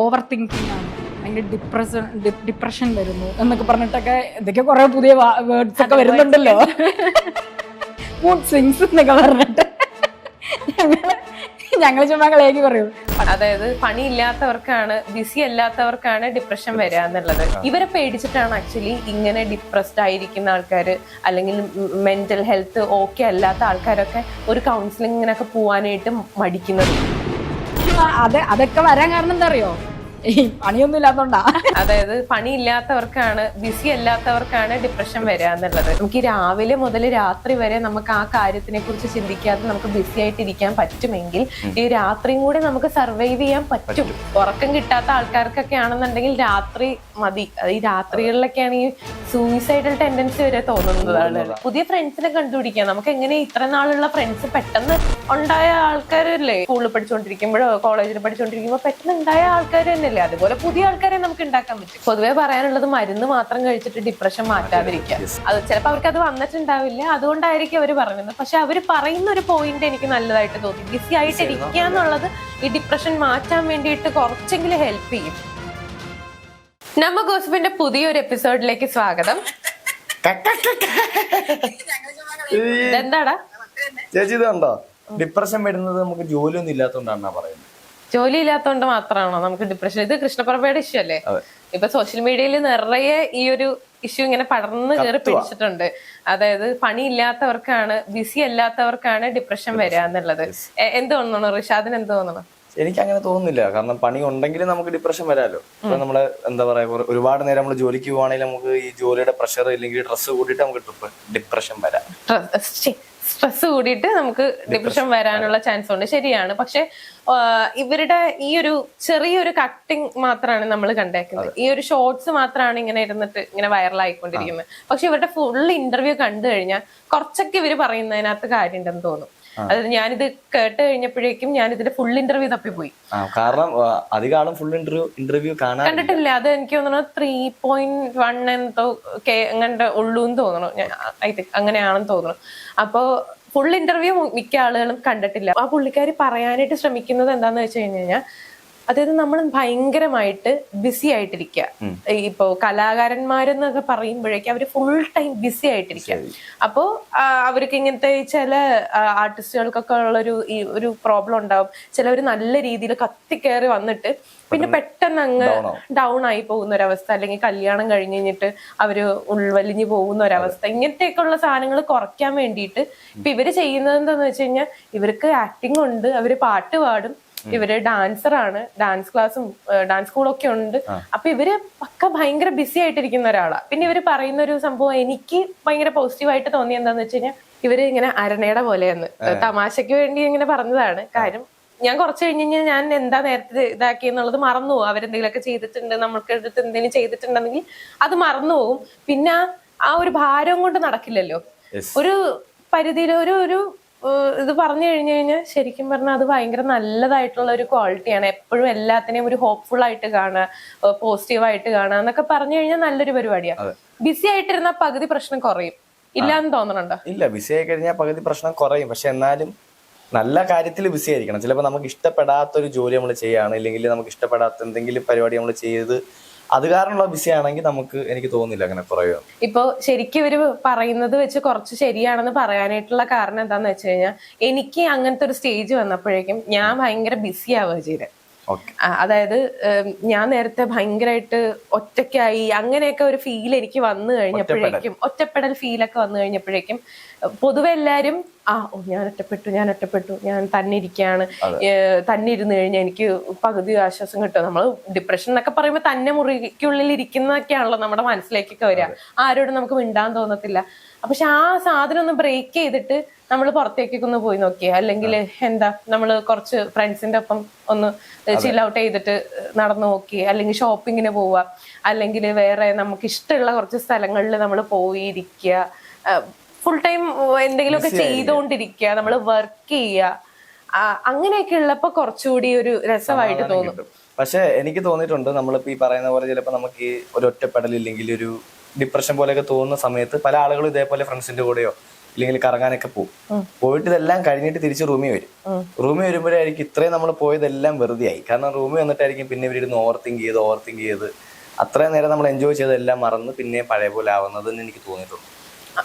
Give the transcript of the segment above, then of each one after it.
Over thinking ആണ് ഭയങ്കര depression depression വരുന്നു എന്നൊക്കെ പറഞ്ഞിട്ടൊക്കെ ഇതൊക്കെ കുറെ പുതിയ വേർഡ്സ് ഒക്കെ വരുന്നുണ്ടല്ലോ. മൂഡ് സ്വിങ്സ് എന്നൊക്കെ പറഞ്ഞിട്ട്. ഞങ്ങൾ ഞങ്ങൾ ചുമ്മാ കളിയാക്കി പറയൂ അതായത് പണിയില്ലാത്തവർക്കാണ് ബിസി അല്ലാത്തവർക്കാണ് ഡിപ്രഷൻ വരിക എന്നുള്ളത്. ഇവരെ പേടിച്ചിട്ടാണ് ആക്ച്വലി ഇങ്ങനെ ഡിപ്രസ്ഡ് ആയിരിക്കുന്ന ആൾക്കാർ അല്ലെങ്കിൽ മെന്റൽ ഹെൽത്ത് ഓക്കെ അല്ലാത്ത ആൾക്കാരൊക്കെ ഒരു കൗൺസിലിങ്ങിനൊക്കെ പോവാനായിട്ട് മടിക്കുന്നത്. അത് അതൊക്കെ വരാൻ കാരണം എന്താ അറിയോ ഈ പണിയൊന്നും ഇല്ലാത്തോണ്ടാ. അതായത് പണിയില്ലാത്തവർക്കാണ് ബിസി അല്ലാത്തവർക്കാണ് ഡിപ്രഷൻ വരിക എന്നുള്ളത്. നമുക്ക് ഈ രാവിലെ മുതൽ രാത്രി വരെ നമുക്ക് ആ കാര്യത്തിനെ കുറിച്ച് ചിന്തിക്കാതെ നമുക്ക് ബിസി ആയിട്ട് ഇരിക്കാൻ പറ്റുമെങ്കിൽ ഈ രാത്രിയും കൂടെ നമുക്ക് സർവൈവ് ചെയ്യാൻ പറ്റും. ഉറക്കം കിട്ടാത്ത ആൾക്കാർക്കൊക്കെ ആണെന്നുണ്ടെങ്കിൽ രാത്രി മതി. ഈ രാത്രികളിലൊക്കെയാണ് ഈ സൂയിസൈഡൽ ടെൻഡൻസി വരെ തോന്നുന്നതാണ്. പുതിയ ഫ്രണ്ട്സിനെ കണ്ടുപിടിക്കുക നമുക്ക് എങ്ങനെ ഇത്ര നാളുള്ള ഫ്രണ്ട്സ് പെട്ടെന്ന് ഉണ്ടായ ആൾക്കാരല്ലേ? സ്കൂളിൽ പഠിച്ചുകൊണ്ടിരിക്കുമ്പോഴോ കോളേജിൽ പഠിച്ചുകൊണ്ടിരിക്കുമ്പോൾ പെട്ടെന്ന് ഉണ്ടായ ആൾക്കാർ തന്നെയല്ലേ? അതുപോലെ പുതിയ ആൾക്കാരെ നമുക്ക് ഉണ്ടാക്കാൻ പറ്റും. പൊതുവെ പറയാനുള്ളത് മരുന്ന് മാത്രം കഴിച്ചിട്ട് ഡിപ്രഷൻ മാറ്റാതിരിക്കുക. അത് ചിലപ്പോൾ അവർക്ക് അത് വന്നിട്ടുണ്ടാവില്ല. അതുകൊണ്ടായിരിക്കും അവർ പറയുന്നത്. പക്ഷെ അവർ പറയുന്ന ഒരു പോയിന്റ് എനിക്ക് നല്ലതായിട്ട് തോന്നി. ബിസി ആയിട്ട് ഇരിക്കുക എന്നുള്ളത് ഈ ഡിപ്രഷൻ മാറ്റാൻ വേണ്ടിയിട്ട് കുറച്ചെങ്കിലും ഹെൽപ്പ് ചെയ്യും. നമ്മ ഗോസിപ്പിന്റെ പുതിയൊരു എപ്പിസോഡിലേക്ക് സ്വാഗതം. ഇതെന്താടാ? ചേച്ചി ഇതുണ്ടോ ഡിപ്രഷൻ വരുന്നത് നമുക്ക് ജോലിയൊന്നും ഇല്ലാത്തതുകൊണ്ടാണ് പറയുന്നത്. ജോലി ഇല്ലാത്തതുകൊണ്ട് മാത്രമാണോ നമുക്ക് ഡിപ്രഷൻ? ഇത് കൃഷ്ണപ്രഭയുടെ ഇഷ്യൂ അല്ലേ. ഇപ്പൊ സോഷ്യൽ മീഡിയയിൽ നിറയെ ഈ ഒരു ഇഷ്യൂ ഇങ്ങനെ പടർന്നു കയറി പിടിച്ചിട്ടുണ്ട്. അതായത് പണിയില്ലാത്തവർക്കാണ് ബിസി അല്ലാത്തവർക്കാണ് ഡിപ്രഷൻ വരിക എന്നുള്ളത്. എന്ത് തോന്നണോ റിഷാദിന് എന്ത് തോന്നണു എനിക്ക് അങ്ങനെ തോന്നുന്നില്ല. കാരണം പണി ഉണ്ടെങ്കിൽ നമുക്ക് ഡിപ്രഷൻ വരാലോ. ഇപ്പൊ നമ്മൾ എന്താ പറയാ ഒരുപാട് നേരം നമ്മൾ ജോലിക്ക് പോവാണെങ്കിൽ നമുക്ക് ഈ ജോലിയുടെ പ്രഷർ ഇല്ലെങ്കിൽ ഡ്രസ്സ് കൂടിയിട്ട് നമുക്ക് ഡിപ്രഷൻ വരാം. സ്ട്രെസ് കൂടിയിട്ട് നമുക്ക് ഡിപ്രഷൻ വരാനുള്ള ചാൻസ് ഉണ്ട്. ശരിയാണ്. പക്ഷെ ഇവരുടെ ഈ ഒരു ചെറിയൊരു കട്ടിങ് മാത്രമാണ് നമ്മൾ കണ്ടേക്കുന്നത്. ഈ ഒരു ഷോർട്സ് മാത്രമാണ് ഇങ്ങനെ ഇരുന്നിട്ട് ഇങ്ങനെ വൈറലായിക്കൊണ്ടിരിക്കുന്നത് പക്ഷെ ഇവരുടെ ഫുൾ ഇന്റർവ്യൂ കണ്ടു കഴിഞ്ഞാൽ കുറച്ചൊക്കെ ഇവർ പറയുന്നതിനകത്ത് കാര്യമുണ്ടെന്ന് തോന്നും. അതായത് ഞാനിത് കേട്ട് കഴിഞ്ഞപ്പോഴേക്കും ഞാൻ ഇതിന്റെ ഫുൾ ഇന്റർവ്യൂ തപ്പിപ്പോയി പോയി കാരണം അധികം ആളും ഫുൾ ഇന്റർവ്യൂ ഇന്റർവ്യൂ കാണാൻ കണ്ടിട്ടില്ല. അത് എനിക്ക് തോന്നുന്നു ത്രീ പോയിന്റ് വൺ എന്തോ കെ അങ്ങനെ ഉള്ളൂ എന്ന് തോന്നുന്നു. ഐ തിങ്ക് അങ്ങനെയാണെന്ന് തോന്നുന്നു. അപ്പോ ഫുൾ ഇന്റർവ്യൂ മിക്ക ആളുകളും കണ്ടിട്ടില്ല. ആ പുള്ളിക്കാരി പറയാനായിട്ട് ശ്രമിക്കുന്നത് എന്താന്ന് വെച്ച് കഴിഞ്ഞു കഴിഞ്ഞാൽ അതായത് നമ്മൾ ഭയങ്കരമായിട്ട് ബിസി ആയിട്ടിരിക്കുക ഇപ്പോ കലാകാരന്മാരെന്നൊക്കെ പറയുമ്പോഴേക്കും അവർ ഫുൾ ടൈം ബിസി ആയിട്ടിരിക്കുക അപ്പോ അവർക്ക് ഇങ്ങനത്തെ ചില ആർട്ടിസ്റ്റുകൾക്കൊക്കെ ഉള്ളൊരു ഈ ഒരു പ്രോബ്ലം ഉണ്ടാവും. ചിലവർ നല്ല രീതിയിൽ കത്തിക്കയറി വന്നിട്ട് പിന്നെ പെട്ടെന്ന് അങ്ങ് ഡൗൺ ആയി പോകുന്ന ഒരവസ്ഥ അല്ലെങ്കിൽ കല്യാണം കഴിഞ്ഞ് കഴിഞ്ഞിട്ട് അവർ ഉൾവലിഞ്ഞു പോകുന്ന ഒരവസ്ഥ ഇങ്ങനത്തെയൊക്കെ ഉള്ള സാധനങ്ങൾ കുറയ്ക്കാൻ വേണ്ടിയിട്ട് ഇപ്പൊ ഇവർ ചെയ്യുന്നത് എന്താന്ന് വെച്ച് കഴിഞ്ഞാൽ ഇവർക്ക് ആക്ടിങ് ഉണ്ട്. അവർ പാട്ട് പാടും. ഇവർ ഡാൻസർ ആണ് ഡാൻസ് ക്ലാസ്സും ഡാൻസ് സ്കൂളൊക്കെ ഉണ്ട്. അപ്പൊ ഇവർ പക്ക ഭയങ്കര ബിസി ആയിട്ടിരിക്കുന്ന ഒരാളാണ് പിന്നെ ഇവർ പറയുന്ന ഒരു സംഭവം എനിക്ക് ഭയങ്കര പോസിറ്റീവായിട്ട് തോന്നി എന്താന്ന് വെച്ച് കഴിഞ്ഞാൽ ഇവർ ഇങ്ങനെ അരണയുടെ പോലെയെന്ന്. തമാശക്ക് വേണ്ടി ഇങ്ങനെ പറഞ്ഞതാണ്. കാര്യം ഞാൻ കുറച്ച് കഴിഞ്ഞ് കഴിഞ്ഞാൽ ഞാൻ എന്താ നേരത്തെ ഇതാക്കി എന്നുള്ളത് മറന്നു പോകും അവരെന്തെങ്കിലുമൊക്കെ ചെയ്തിട്ടുണ്ട് നമ്മൾക്ക് എടുത്ത് എന്തെങ്കിലും ചെയ്തിട്ടുണ്ടെങ്കിൽ അത് മറന്നു പോകും പിന്നെ ആ- ഒരു ഭാരം കൊണ്ട് നടക്കില്ലല്ലോ. ഒരു പരിധിയിൽ ഒരു ഒരു ഇത് പറഞ്ഞു കഴിഞ്ഞു കഴിഞ്ഞാൽ ശരിക്കും പറഞ്ഞാൽ അത് ഭയങ്കര നല്ലതായിട്ടുള്ള ഒരു ക്വാളിറ്റിയാണ്. എപ്പോഴും എല്ലാത്തിനെയും ഒരു ഹോപ്പ്ഫുൾ ആയിട്ട് കാണുക പോസിറ്റീവ് ആയിട്ട് കാണുക എന്നൊക്കെ പറഞ്ഞു കഴിഞ്ഞാൽ നല്ലൊരു പരിപാടിയാണ് ബിസി ആയിട്ടിരുന്ന പകുതി പ്രശ്നം കുറയും. ഇല്ലാന്ന് തോന്നണുണ്ടോ? ഇല്ല ബിസി ആയി കഴിഞ്ഞാൽ പകുതി പ്രശ്നം കുറയും. പക്ഷെ എന്നാലും നല്ല കാര്യത്തിൽ ബിസി ആയിരിക്കണം. ചിലപ്പോൾ നമുക്ക് ഇഷ്ടപ്പെടാത്ത ഒരു ജോലി നമ്മൾ ചെയ്യുകയാണ് ഇല്ലെങ്കിൽ നമുക്ക് ഇഷ്ടപ്പെടാത്ത എന്തെങ്കിലും പരിപാടി നമ്മൾ ചെയ്ത് അത് കാരണമുള്ള ബിസി ആണെങ്കിൽ നമുക്ക് എനിക്ക് തോന്നുന്നില്ല അങ്ങനെ പറയുക. ഇപ്പോ ശരിക്കും ഇവർ പറയുന്നത് വെച്ച് കുറച്ച് ശരിയാണെന്ന് പറയാനായിട്ടുള്ള കാരണം എന്താന്ന് വെച്ച് കഴിഞ്ഞാൽ എനിക്ക് അങ്ങനത്തെ ഒരു സ്റ്റേജ് വന്നപ്പോഴേക്കും ഞാൻ ഭയങ്കര ബിസി ആവുക അതായത് ഞാൻ നേരത്തെ ഭയങ്കരമായിട്ട് ഒറ്റയ്ക്കായി അങ്ങനെയൊക്കെ ഒരു ഫീൽ എനിക്ക് വന്നു കഴിഞ്ഞപ്പോഴേക്കും ഒറ്റപ്പെടൽ. ഫീലൊക്കെ വന്നു കഴിഞ്ഞപ്പോഴേക്കും പൊതുവെ എല്ലാരും ആ ഓ ഞാൻ ഒറ്റപ്പെട്ടു ഞാൻ ഒറ്റപ്പെട്ടു ഞാൻ തന്നെ ഇരിക്കുകയാണ് തന്നെ ഇരുന്ന് കഴിഞ്ഞാൽ എനിക്ക് പകുതി ആശ്വാസം കിട്ടും. നമ്മൾ ഡിപ്രഷൻ എന്നൊക്കെ പറയുമ്പോൾ തന്നെ മുറിക്കുള്ളിൽ ഇരിക്കുന്നതൊക്കെയാണല്ലോ നമ്മുടെ മനസ്സിലേക്കൊക്കെ വരിക. ആരോടും നമുക്ക് മിണ്ടാൻ തോന്നത്തില്ല. പക്ഷെ ആ സാധനം ഒന്ന് ബ്രേക്ക് ചെയ്തിട്ട് നമ്മൾ പുറത്തേക്കൊക്കെ ഒന്ന് പോയി നോക്കിയേ. അല്ലെങ്കിൽ എന്താ നമ്മൾ കുറച്ച് ഫ്രണ്ട്സിന്റെ ഒപ്പം ഒന്ന് ചിൽ ഔട്ട് ചെയ്തിട്ട് നടന്നു നോക്കി അല്ലെങ്കിൽ ഷോപ്പിങ്ങിന് പോവുക. അല്ലെങ്കിൽ വേറെ നമുക്ക് ഇഷ്ടമുള്ള കുറച്ച് സ്ഥലങ്ങളിൽ നമ്മൾ പോയിരിക്കുക. ഫുൾ ടൈം എന്തെങ്കിലുമൊക്കെ ചെയ്തുകൊണ്ടിരിക്കുക. നമ്മൾ വർക്ക് ചെയ്യുക. അങ്ങനെയൊക്കെ ഉള്ളപ്പോ കുറച്ചുകൂടി ഒരു രസമായിട്ട് തോന്നും. പക്ഷെ എനിക്ക് തോന്നിയിട്ടുണ്ട് നമ്മളിപ്പോ ഈ പറയുന്ന പോലെ ചിലപ്പോ നമുക്ക് ഒരു ഒറ്റപ്പെടൽ ഇല്ലെങ്കിൽ ഒരു ഡിപ്രഷൻ പോലെയൊക്കെ തോന്നുന്ന സമയത്ത് പല ആളുകളും ഇതേപോലെ ഫ്രണ്ട്സിന്റെ കൂടെയോ ഇല്ലെങ്കിൽ കറങ്ങാനൊക്കെ പോകും പോയിട്ട് ഇതെല്ലാം കഴിഞ്ഞിട്ട് തിരിച്ച് റൂമിൽ വരും. റൂമിൽ വരുമ്പോഴായിരിക്കും ഇത്രയും നമ്മൾ പോയതെല്ലാം വെറുതെ ആയി കാരണം റൂമിൽ വന്നിട്ടായിരിക്കും പിന്നെ ഇവരിടുന്ന് ഓവർ തിങ്ക് ചെയ്ത് ഓവർ തിങ്ക് ചെയ്ത് അത്രയും നേരം നമ്മൾ എൻജോയ് ചെയ്തെല്ലാം മറന്ന് പിന്നെ പഴയ പോലെ ആവുന്നതെന്ന് എനിക്ക് തോന്നിയിട്ടുണ്ട്.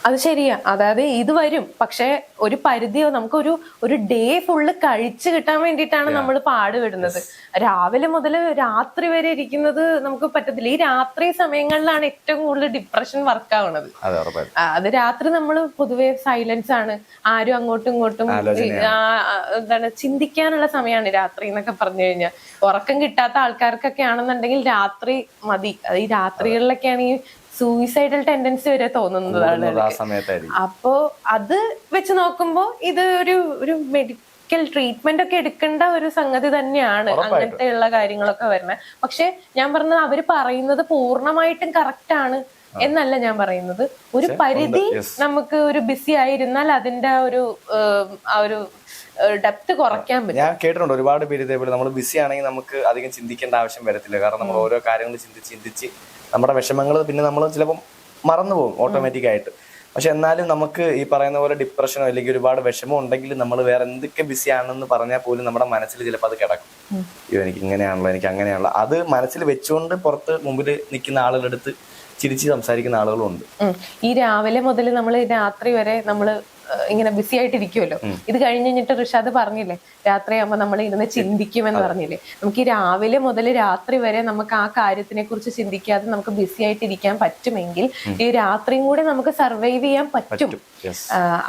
അത് ശരിയാ. അതായത് ഇത് വരും. പക്ഷെ ഒരു പരിധി നമുക്കൊരു ഒരു ഡേ ഫുള്ള് കഴിച്ചു കിട്ടാൻ വേണ്ടിയിട്ടാണ് നമ്മൾ പാടുപെടുന്നത് രാവിലെ മുതൽ രാത്രി വരെ ഇരിക്കുന്നത് നമുക്ക് പറ്റത്തില്ല. ഈ രാത്രി സമയങ്ങളിലാണ് ഏറ്റവും കൂടുതൽ ഡിപ്രഷൻ വർക്ക് ആവുന്നത് അതെ രാത്രി നമ്മൾ പൊതുവെ സൈലൻസ് ആണ്. ആരും അങ്ങോട്ടും ഇങ്ങോട്ടും എന്താണ് ചിന്തിക്കാനുള്ള സമയമാണ് രാത്രി എന്നൊക്കെ പറഞ്ഞു കഴിഞ്ഞാൽ ഉറക്കം കിട്ടാത്ത ആൾക്കാർക്കൊക്കെ ആണെന്നുണ്ടെങ്കിൽ രാത്രി മതി. അത് ഈ രാത്രികളിലൊക്കെയാണ് ഈ സൂയിസൈഡൽ ടെൻഡൻസി വരെ തോന്നുന്നതാണ് അപ്പോ അത് വെച്ച് നോക്കുമ്പോ ഇത് ഒരു ഒരു മെഡിക്കൽ ട്രീറ്റ്മെന്റ് ഒക്കെ എടുക്കേണ്ട ഒരു സംഗതി തന്നെയാണ് അങ്ങനത്തെ ഉള്ള കാര്യങ്ങളൊക്കെ വരുന്നത് പക്ഷെ ഞാൻ പറഞ്ഞത് അവർ പറയുന്നത് പൂർണമായിട്ടും കറക്റ്റ് ആണ് എന്നല്ല ഞാൻ പറയുന്നത്. ഒരു പരിധി നമുക്ക് ഒരു ബിസി ആയിരുന്നാൽ അതിന്റെ ഒരു ആ ഒരു ഡെപ്ത് കുറയ്ക്കാൻ പറ്റും. ഞാൻ കേട്ടിട്ടുണ്ട് ഒരുപാട് പേര് ഇതേപോലെ നമ്മൾ ബിസി ആണെങ്കിൽ നമുക്ക് അധികം ചിന്തിക്കേണ്ട ആവശ്യം വരത്തില്ല. കാരണം നമ്മൾ ഓരോ കാര്യങ്ങൾ ചിന്തിച്ച് ചിന്തിച്ച് നമ്മുടെ വിഷമങ്ങൾ പിന്നെ നമ്മൾ ചിലപ്പം മറന്നു പോകും ഓട്ടോമാറ്റിക് ആയിട്ട്. പക്ഷെ എന്നാലും നമുക്ക് ഈ പറയുന്ന പോലെ ഡിപ്രഷനോ അല്ലെങ്കിൽ ഒരുപാട് വിഷമം ഉണ്ടെങ്കിൽ നമ്മൾ വേറെ എന്തൊക്കെ ബിസി ആണെന്ന് പറഞ്ഞാൽ പോലും നമ്മുടെ മനസ്സിൽ ചിലപ്പോൾ അത് കിടക്കും. അയ്യോ എനിക്ക് ഇങ്ങനെയാണല്ലോ എനിക്ക് അങ്ങനെയാണല്ലോ. അത് മനസ്സിൽ വെച്ചുകൊണ്ട് പുറത്ത് മുമ്പിൽ നിൽക്കുന്ന ആളുകളെടുത്ത് ചിരിച്ച് സംസാരിക്കുന്ന ആളുകളും ഉണ്ട് ഈ രാവിലെ മുതൽ നമ്മൾ രാത്രി വരെ നമ്മൾ ഇങ്ങനെ ബിസി ആയിട്ടിരിക്കുമല്ലോ ഇത് കഴിഞ്ഞ് കഴിഞ്ഞിട്ട് ഋഷാദ് പറഞ്ഞില്ലേ രാത്രിയാകുമ്പോൾ നമ്മൾ ഇരുന്ന് ചിന്തിക്കുമെന്ന് പറഞ്ഞില്ലേ. നമുക്ക് ഈ രാവിലെ മുതൽ രാത്രി വരെ നമുക്ക് ആ കാര്യത്തിനെ കുറിച്ച് ചിന്തിക്കാതെ നമുക്ക് ബിസി ആയിട്ടിരിക്കാൻ പറ്റുമെങ്കിൽ ഈ രാത്രിയും കൂടെ നമുക്ക് സർവൈവ് ചെയ്യാൻ പറ്റും.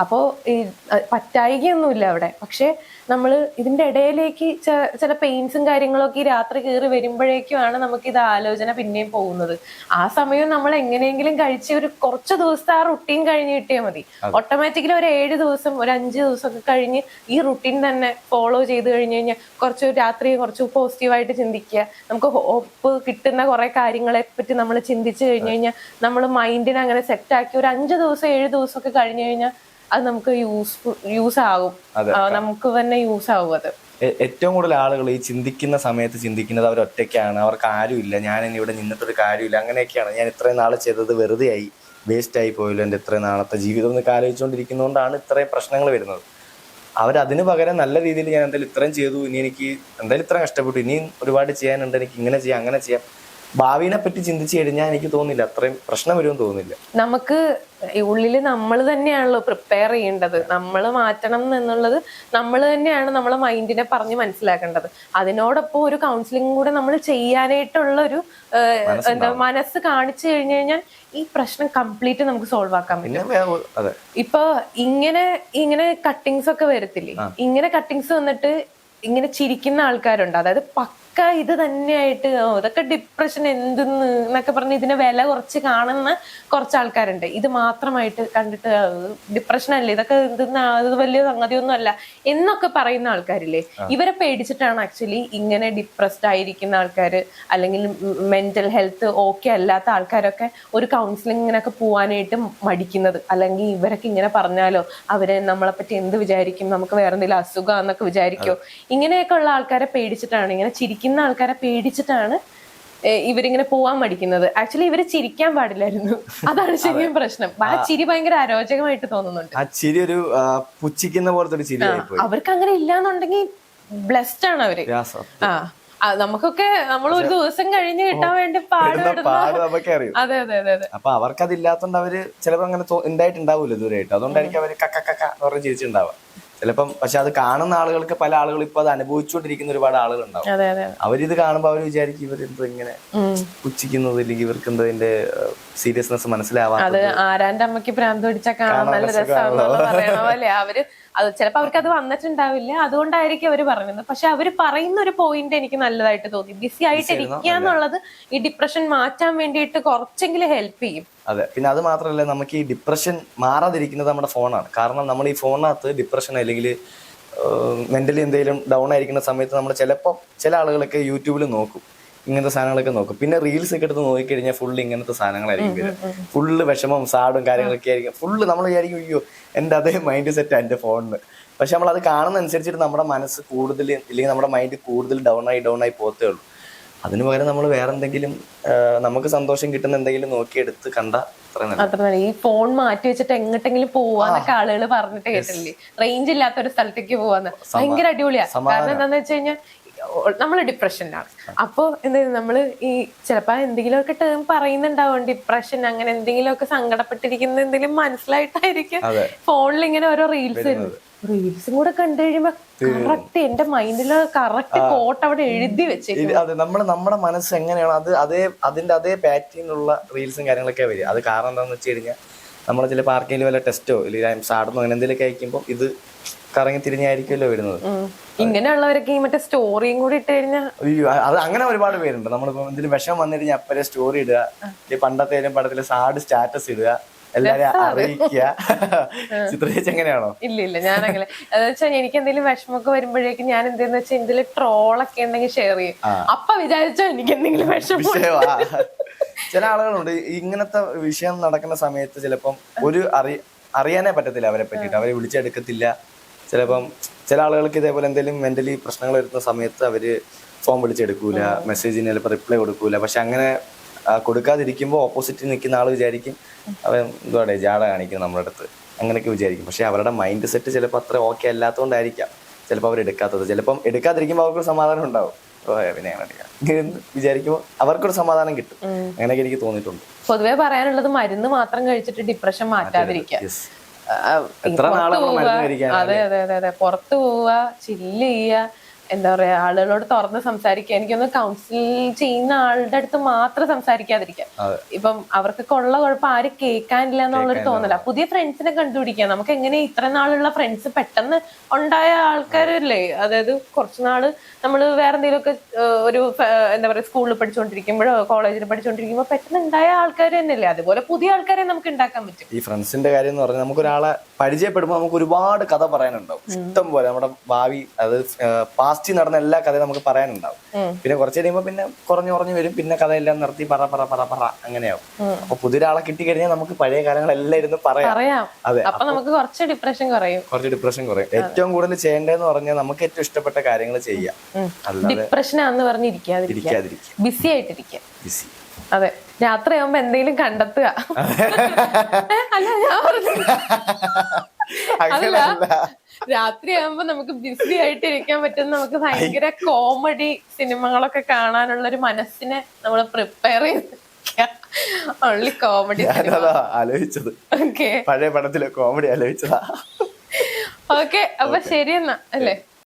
അപ്പോ ഈ പറ്റായികയൊന്നുമില്ല അവിടെ. പക്ഷെ നമ്മൾ ഇതിന്റെ ഇടയിലേക്ക് ചില പെയിൻസും കാര്യങ്ങളൊക്കെ ഈ രാത്രി കയറി വരുമ്പോഴേക്കുമാണ് നമുക്ക് ഇത് ആലോചന പിന്നെയും പോകുന്നത്. ആ സമയം നമ്മൾ എങ്ങനെയെങ്കിലും കഴിച്ച് ഒരു കുറച്ച് ദിവസത്തെ ആ റുട്ടീൻ കഴിഞ്ഞ് കിട്ടിയാൽ മതി. ഓട്ടോമാറ്റിക്കലി ഒരു ഏഴ് ദിവസം ഒരു അഞ്ച് ദിവസമൊക്കെ കഴിഞ്ഞ് ഈ റുട്ടീൻ തന്നെ ഫോളോ ചെയ്ത് കഴിഞ്ഞ് കഴിഞ്ഞാൽ കുറച്ച് രാത്രി കുറച്ച് പോസിറ്റീവായിട്ട് ചിന്തിക്കുക. നമുക്ക് ഹോപ്പ് കിട്ടുന്ന കുറെ കാര്യങ്ങളെ പറ്റി നമ്മൾ ചിന്തിച്ചു കഴിഞ്ഞ് കഴിഞ്ഞാൽ നമ്മൾ മൈൻഡിനെ അങ്ങനെ സെറ്റ് ആക്കി ഒരു അഞ്ച് ദിവസം ഏഴ് ദിവസം ഒക്കെ കഴിഞ്ഞു കഴിഞ്ഞാൽ അത് നമുക്ക് യൂസ്ഫുൾ യൂസ് ആകും. നമുക്ക് തന്നെ യൂസ് ആകും അത്. ഏറ്റവും കൂടുതൽ ആളുകൾ ഈ ചിന്തിക്കുന്ന സമയത്ത് ചിന്തിക്കുന്നത് അവർ ഒറ്റയ്ക്കാണ് അവർക്ക് ആരുമില്ല. ഞാൻ ഇനി ഇവിടെ നിന്നിട്ടൊരു കാര്യമില്ല. അങ്ങനെയൊക്കെയാണ്. ഞാൻ ഇത്രയും നാൾ ചെയ്തത് വെറുതെ ആയി വേസ്റ്റ് ആയി പോയല്ലോ എന്റെ ഇത്രയും നാളത്തെ ജീവിതം എന്നൊക്കെ ആലോചിച്ചുകൊണ്ടിരിക്കുന്നതുകൊണ്ടാണ് ഇത്രയും പ്രശ്നങ്ങൾ വരുന്നത്. അവരതിന് പകരം നല്ല രീതിയിൽ ഞാൻ എന്തായാലും ഇത്രയും ചെയ്തു. ഇനി എനിക്ക് എന്തായാലും ഇത്രയും കഷ്ടപ്പെട്ടു. ഇനിയും ഒരുപാട് ചെയ്യാനുണ്ട്. എനിക്ക് ഇങ്ങനെ ചെയ്യാം അങ്ങനെ ചെയ്യാം. ഭാവിനെ പറ്റി ചിന്തിച്ചു കഴിഞ്ഞാൽ എനിക്ക് തോന്നില്ല അത്രയും പ്രശ്നം വരുമെന്ന് തോന്നില്ല നമുക്ക് ഉള്ളിൽ നമ്മൾ തന്നെയാണല്ലോ പ്രിപ്പയർ ചെയ്യേണ്ടത്. നമ്മൾ മാറ്റണം എന്നുള്ളത് നമ്മൾ തന്നെയാണ് നമ്മളെ മൈൻഡിനെ പറഞ്ഞ് മനസ്സിലാക്കേണ്ടത്. അതിനോടൊപ്പം ഒരു കൗൺസിലിംഗ് കൂടെ നമ്മൾ ചെയ്യാനായിട്ടുള്ള ഒരു എന്താ മനസ്സ് കാണിച്ചു കഴിഞ്ഞു കഴിഞ്ഞാൽ ഈ പ്രശ്നം കംപ്ലീറ്റ് നമുക്ക് സോൾവ് ആക്കാൻ പറ്റും. ഇപ്പൊ ഇങ്ങനെ ഇങ്ങനെ കട്ടിങ്സ് ഒക്കെ വരത്തില്ലേ? ഇങ്ങനെ കട്ടിങ്സ് വന്നിട്ട് ഇങ്ങനെ ചിരിക്കുന്ന ആൾക്കാരുണ്ട്. അതായത് പക്ക ഇത് തന്നെയായിട്ട് "ഓ, ഇതൊക്കെ ഡിപ്രഷൻ എന്തെന്ന് എന്നൊക്കെ പറഞ്ഞ് ഇതിനെ വില കുറച്ച് കാണുന്ന കുറച്ച് ആൾക്കാരുണ്ട്. ഇത് മാത്രമായിട്ട് കണ്ടിട്ട് ഡിപ്രഷൻ അല്ലേ ഇതൊക്കെ എന്തെന്ന് അത് വലിയ സംഗതിയൊന്നും അല്ല എന്നൊക്കെ പറയുന്ന ആൾക്കാരില്ലേ? ഇവരെ പേടിച്ചിട്ടാണ് ആക്ച്വലി ഇങ്ങനെ ഡിപ്രസ്ഡ് ആയിരിക്കുന്ന ആൾക്കാർ അല്ലെങ്കിൽ മെന്റൽ ഹെൽത്ത് ഓക്കെ അല്ലാത്ത ആൾക്കാരൊക്കെ ഒരു കൗൺസിലിങ്ങിനൊക്കെ പോവാനായിട്ട് മടിക്കുന്നത്. അല്ലെങ്കിൽ ഇവരൊക്കെ ഇങ്ങനെ പറഞ്ഞാലോ അവരെ നമ്മളെ പറ്റി എന്ത് വിചാരിക്കും നമുക്ക് വേറെ എന്തെങ്കിലും അസുഖം എന്നൊക്കെ വിചാരിക്കോ. ഇങ്ങനെയൊക്കെ ഉള്ള ആൾക്കാരെ പേടിച്ചിട്ടാണ് ഇങ്ങനെ ചിരിക്കുന്ന ആൾക്കാരെ പേടിച്ചിട്ടാണ് ഇവരിങ്ങനെ പോവാൻ മടിക്കുന്നത്. ആക്ച്വലി ഇവർ ചിരിക്കാൻ പാടില്ലായിരുന്നു. അതാണ് ശരിയും പ്രശ്നം. ആ ചിരി ഭയങ്കര അരോചകമായിട്ട് തോന്നുന്നുണ്ട്. ആ ചിരി ഒരു പുച്ഛിക്കുന്ന പോലത്തെ ഒരു പോയി അവർക്ക് അങ്ങനെ ഇല്ലാന്നുണ്ടെങ്കിൽ ബ്ലെസ്ഡ് ആണ് അവർ. ആ നമുക്കൊക്കെ നമ്മൾ ഒരു ദിവസം കഴിഞ്ഞ് കിട്ടാൻ വേണ്ടി പാടുപെടുന്ന അതെ അതെ അതെ അതെ. അപ്പൊ അവർക്ക് അതില്ലാത്തോണ്ട് അവർ ചിലപ്പോ അങ്ങനെ ഉണ്ടായിട്ടുണ്ടാവൂല്ലോ ഇതുവരെയായിട്ട്. അതുകൊണ്ടായിരിക്കും അവർ കക്ക കക്ക എന്ന് പറഞ്ഞ് ചിരിച്ചിട്ടുണ്ടാവുക ചിലപ്പം പക്ഷെ അത് കാണുന്ന ആളുകൾക്ക് പല ആളുകൾ ഇപ്പൊ അത് അനുഭവിച്ചുകൊണ്ടിരിക്കുന്ന ഒരുപാട് ആളുകൾ ഉണ്ടാവും അവരിത് കാണുമ്പോൾ അവർ വിചാരിക്കും ഇവരെന്തോ ഇങ്ങനെ. പുച്ഛിക്കുന്നത് ഇല്ലെങ്കിൽ ഇവർക്ക് എന്തോ ഇതിന്റെ സീരിയസ്നെസ് അത് മനസ്സിലാവാത്തത്. ആരാന്റെ അമ്മയ്ക്ക് ഭ്രാന്ത് പിടിച്ചാൽ കാണാൻ നല്ല അവർ അത് ചിലപ്പോ അവർക്ക് അത് വന്നിട്ടുണ്ടാവില്ല. അതുകൊണ്ടായിരിക്കും അവർ പറയുന്നത്. പക്ഷെ അവർ പറയുന്ന ഒരു പോയിന്റ് എനിക്ക് നല്ലതായിട്ട് തോന്നി. ബിസി ആയിട്ട് ഇരിക്കുക എന്നുള്ളത് ഈ ഡിപ്രഷൻ മാറ്റാൻ വേണ്ടിയിട്ട് കുറച്ചെങ്കിലും ഹെൽപ്പ് ചെയ്യും. അതെ. പിന്നെ അത് മാത്രമല്ല നമുക്ക് ഈ ഡിപ്രഷൻ മാറാതിരിക്കുന്നത് നമ്മുടെ ഫോണാണ് കാരണം നമ്മൾ ഈ ഫോണിനകത്ത് ഡിപ്രഷൻ അല്ലെങ്കിൽ മെന്റലി എന്തെങ്കിലും ഡൗൺ ആയിരിക്കുന്ന സമയത്ത് നമ്മൾ ചിലപ്പോൾ ചില ആളുകളൊക്കെ യൂട്യൂബിൽ നോക്കും. ഇങ്ങനത്തെ സാധനങ്ങളൊക്കെ നോക്കും. പിന്നെ റീൽസ് ഒക്കെ എടുത്ത് നോക്കിക്കഴിഞ്ഞാൽ ഫുള്ള് ഇങ്ങനത്തെ സാധനങ്ങളായിരിക്കും വരിക. ഫുള്ള് വിഷമം സാഡും കാര്യങ്ങളൊക്കെ ആയിരിക്കും. ഫുള്ള് നമ്മൾ വിചാരിക്കും അയ്യോ എന്റെ അതേ മൈൻഡ് സെറ്റ് എന്റെ ഫോണിന് പക്ഷെ നമ്മൾ അത് കാണുന്ന അനുസരിച്ചിട്ട് നമ്മുടെ മനസ്സ് കൂടുതൽ ഇല്ലെങ്കിൽ നമ്മുടെ മൈൻഡ് കൂടുതൽ ഡൗൺ ആയി ഡൗൺ ആയി പോകത്തേ ഉള്ളൂ. അതിനു പകരം നമ്മൾ വേറെ എന്തെങ്കിലും നമുക്ക് സന്തോഷം കിട്ടുന്ന എന്തെങ്കിലും നോക്കിയെടുത്ത് കണ്ട അത്ര. ഈ ഫോൺ മാറ്റി വെച്ചിട്ട് എങ്ങോട്ടെങ്കിലും പോവാന്നൊക്കെ ആളുകൾ പറഞ്ഞിട്ട് കേട്ടില്ലേ റേഞ്ച് ഇല്ലാത്ത ഒരു സ്ഥലത്തേക്ക് പോവാന്ന്. ഭയങ്കര അടിപൊളിയാ. കാരണം എന്താന്ന് വെച്ച് കഴിഞ്ഞാൽ നമ്മൾ ഡിപ്രഷനിലാണ്. അപ്പോൾ എന്താ നമ്മൾ ഈ ചിലപ്പോ എന്തെങ്കിലുമൊക്കെ ടേം പറയുന്നുണ്ടാവും. ഡിപ്രഷൻ അങ്ങനെ എന്തെങ്കിലുമൊക്കെ സങ്കടപ്പെട്ടിരിക്കുന്ന എന്തെങ്കിലും മനസ്സിലായിട്ടായിരിക്കും. ഫോണിൽ ഇങ്ങനെ ഓരോ റീൽസ് വരുന്നത്. റീൽസും കൂടെ കണ്ടു കഴിയുമ്പോ കറക്റ്റ് എന്റെ മൈൻഡിൽ കറക്റ്റ് കോട്ട് അവിടെ എഴുതി വെച്ചേക്കും അതെ നമ്മൾ നമ്മുടെ മനസ്സ് എങ്ങനെയാണ് അത് അതേ അതിന്റെ അതേ പാറ്റേണിലുള്ള റീൽസും കാര്യങ്ങളൊക്കെ വരിക. അത് കാരണം എന്താണെന്ന് വെച്ച് കഴിഞ്ഞാൽ നമ്മൾ ചില പാർക്കിങ്ങിൽ വല്ല ടെസ്റ്റോ ഇല്ലെങ്കിൽ സാടുന്നോ അങ്ങനെ എന്തെങ്കിലുമൊക്കെ അയക്കുമ്പോൾ ഇത് കറങ്ങി തിരിഞ്ഞായിരിക്കുമല്ലോ വരുന്നത്. ഇങ്ങനെയുള്ളവരൊക്കെ മറ്റേ സ്റ്റോറിയും കൂടി ഇട്ട് കഴിഞ്ഞാൽ അത് അങ്ങനെ ഒരുപാട് പേരുണ്ട്. നമ്മളിപ്പോ എന്തെങ്കിലും വിഷം വന്നു കഴിഞ്ഞാൽ അപ്പരെ സ്റ്റോറി ഇടുക. പണ്ടത്തെ പടത്തിലെ സാഡ് സ്റ്റാറ്റസ് ഇടുക. എല്ലാരും അറിയിക്കുക. ചിത്രചേച്ചി എങ്ങനെയാണോ? ഇല്ല ഇല്ല ഞാൻ അങ്ങനെ വെച്ചാൽ എനിക്ക് എന്തെങ്കിലും വിഷമൊക്കെ വരുമ്പോഴേക്കും ഞാൻ എന്തെന്ന് വെച്ചാൽ എന്തെങ്കിലും ട്രോളൊക്കെ ഉണ്ടെങ്കിൽ ഷെയർ ചെയ്യും. അപ്പൊ വിചാരിച്ചോ എനിക്ക് എന്തെങ്കിലും വിഷമം ചില ആളുകളുണ്ട് ഇങ്ങനത്തെ വിഷയം നടക്കുന്ന സമയത്ത് ചിലപ്പം ഒരു അറി അറിയാനേ പറ്റത്തില്ല അവരെ പറ്റിയിട്ട്. അവരെ വിളിച്ചെടുക്കത്തില്ല. ചിലപ്പം ചില ആളുകൾക്ക് ഇതേപോലെ എന്തെങ്കിലും മെന്റലി പ്രശ്നങ്ങൾ വരുന്ന സമയത്ത് അവർ ഫോൺ വിളിച്ചെടുക്കൂല മെസ്സേജിന് ചിലപ്പോൾ റിപ്ലൈ കൊടുക്കൂല. പക്ഷെ അങ്ങനെ കൊടുക്കാതിരിക്കുമ്പോൾ ഓപ്പോസിറ്റ് നിൽക്കുന്ന ആൾ വിചാരിക്കും അവൻ എന്തുവാടെ ജാട കാണിക്കും നമ്മുടെ അടുത്ത്. അങ്ങനെയൊക്കെ വിചാരിക്കും. പക്ഷെ അവരുടെ മൈൻഡ് സെറ്റ് ചിലപ്പോൾ അത്ര ഓക്കെ അല്ലാത്തതുകൊണ്ടായിരിക്കാം ചിലപ്പോൾ അവർ എടുക്കാത്തത്. ചിലപ്പം എടുക്കാതിരിക്കുമ്പോൾ അവർക്കൊരു സമാധാനം ഉണ്ടാവും. പിന്നെ വിചാരിക്കുമ്പോൾ അവർക്കൊരു സമാധാനം കിട്ടും. അങ്ങനെയൊക്കെ എനിക്ക് തോന്നിയിട്ടുണ്ട്. പൊതുവേ പറയാനുള്ളത് മരുന്ന് മാത്രം കഴിച്ചിട്ട് ഡിപ്രഷൻ മാറ്റാതിരിക്കുക. അതെ അതെ അതെ പുറത്ത് പോവുക ചില്ല് ചെയ്യുക എന്താ പറയാ ആളുകളോട് തുറന്ന് സംസാരിക്കുക. എനിക്കൊന്ന് കൗൺസിൽ ചെയ്യുന്ന ആളുടെ അടുത്ത് മാത്രം സംസാരിക്കാതിരിക്കുക. ഇപ്പം അവർക്കൊക്കെ ഉള്ള കുഴപ്പം ആരും കേൾക്കാനില്ല എന്നുള്ളൊരു തോന്നല. പുതിയ ഫ്രണ്ട്സിനെ കണ്ടുപിടിക്കുക നമുക്ക് എങ്ങനെ ഇത്ര നാളുള്ള ഫ്രണ്ട്സ് പെട്ടെന്ന് ഉണ്ടായ ആൾക്കാരല്ലേ? അതായത് കുറച്ച് നാൾ നമ്മൾ വേറെ എന്തെങ്കിലുമൊക്കെ ഒരു എന്താ പറയാ സ്കൂളിൽ പഠിച്ചുകൊണ്ടിരിക്കുമ്പോഴോ കോളേജിൽ പഠിച്ചുകൊണ്ടിരിക്കുമ്പോ പെട്ടെന്ന് ഉണ്ടായ ആൾക്കാർ തന്നെയല്ലേ? അതുപോലെ പുതിയ ആൾക്കാരെ നമുക്ക് ഉണ്ടാക്കാൻ പറ്റും. ഈ ഫ്രണ്ട്സിന്റെ കാര്യം എന്ന് പറഞ്ഞാൽ നമുക്ക് ഒരാളെ പരിചയപ്പെടുമ്പോൾ നമുക്ക് ഒരുപാട് കഥ പറയാനുണ്ടാവും. ഇഷ്ടം പോലെ നമ്മുടെ ഭാവി അത് പാസ്റ്റിൽ നടന്ന എല്ലാ കഥയും നമുക്ക് പറയാനുണ്ടാവും. പിന്നെ കുറച്ച് കഴിയുമ്പോൾ പിന്നെ കുറഞ്ഞു കുറഞ്ഞു വരും. പിന്നെ കഥയെല്ലാം നിർത്തി പറ പറ പറ പറ അങ്ങനെയാവും. അപ്പൊ പുതിയൊരാളെ കിട്ടിക്കഴിഞ്ഞാൽ നമുക്ക് പഴയ കാലങ്ങളെല്ലാം ഇരുന്ന് പറയാം. അതെ. അപ്പൊ നമുക്ക് കുറച്ച് ഡിപ്രഷൻ കുറയും. കുറച്ച് ഡിപ്രഷൻ കുറയും. ഏറ്റവും കൂടുതൽ ചെയ്യേണ്ടതെന്ന് പറഞ്ഞാൽ നമുക്ക് ഏറ്റവും ഇഷ്ടപ്പെട്ട കാര്യങ്ങൾ ചെയ്യാം. ഡിപ്രഷനാന്ന് പറഞ്ഞ് ഇരിക്കാതിരിക്കുക. ബിസി ആയിട്ടിരിക്കുക. ബിസി അതെ. രാത്രിയാകുമ്പോ എന്തെങ്കിലും കണ്ടെത്തുക. അല്ല ഞാൻ പറഞ്ഞു അങ്ങനെയല്ല രാത്രിയാകുമ്പോ നമുക്ക് ബിസി ആയിട്ട് ഇരിക്കാൻ പറ്റുന്ന നമുക്ക് ഭയങ്കര കോമഡി സിനിമകളൊക്കെ കാണാനുള്ള ഒരു മനസ്സിനെ നമ്മൾ പ്രിപ്പയർ ചെയ്ത് ഓൺലി കോമഡി ഞാനതാ ആലോചിച്ചത്. ഓക്കെ പഴയ പടത്തിലെ കോമഡി ആലോചിച്ചതാ. ഓക്കെ അപ്പൊ ശരി എന്നാ. അല്ലേ?